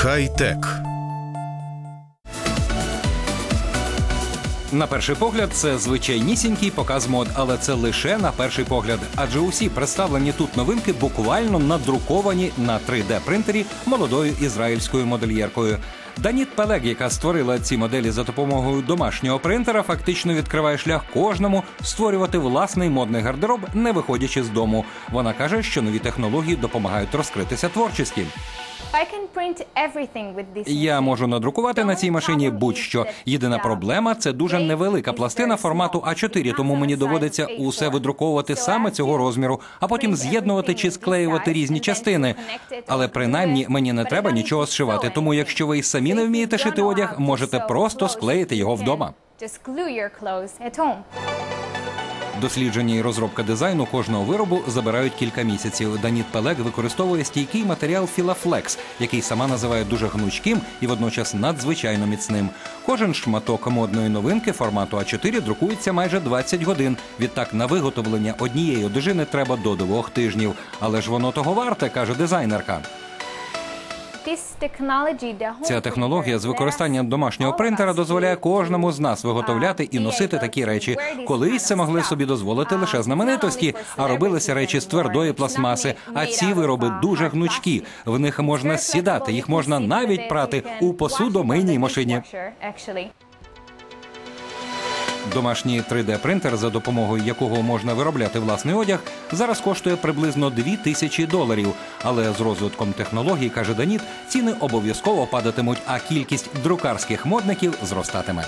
Хай-тек. На перший погляд, це звичайнісінький показ мод, але це лише на перший погляд. Адже усі представлені тут новинки буквально надруковані на 3D принтері молодою ізраїльською модельєркою. Даніт Пелег, яка створила ці моделі за допомогою домашнього принтера, фактично відкриває шлях кожному створювати власний модний гардероб, не виходячи з дому. Вона каже, що нові технології допомагають розкритися творчості. Я можу надрукувати на цій машині будь-що. Єдина проблема це дуже невелика пластина формату А4, тому мені доводиться усе видруковувати саме цього розміру, а потім з'єднувати чи склеювати різні частини. Але принаймні мені не треба нічого зшивати. Тому, якщо ви й самі не вмієте шити одяг, можете просто склеїти його вдома. Дослідження і розробка дизайну кожного виробу забирають кілька місяців. Даніт Пелек використовує стійкий матеріал Філафлекс, який сама називає дуже гнучким і водночас надзвичайно міцним. Кожен шматок модної новинки формату А4 друкується майже 20 годин. Відтак на виготовлення однієї одежини треба до двох тижнів. Але ж воно того варте, каже дизайнерка. Ця технологія з використанням домашнього принтера дозволяє кожному з нас виготовляти і uh, носити такі речі. Колись це могли собі дозволити Uh, лише знаменитості, а робилися речі з твердої пластмаси. А ці вироби uh, дуже гнучкі. В них можна сідати, їх можна навіть прати у посудомийній машині. Домашній 3D-принтер, за допомогою якого можна виробляти власний одяг, зараз коштує приблизно 2 тисячі доларів. Але з розвитком технологій, каже Даніт, ціни обов'язково падатимуть, а кількість друкарських модників зростатиме.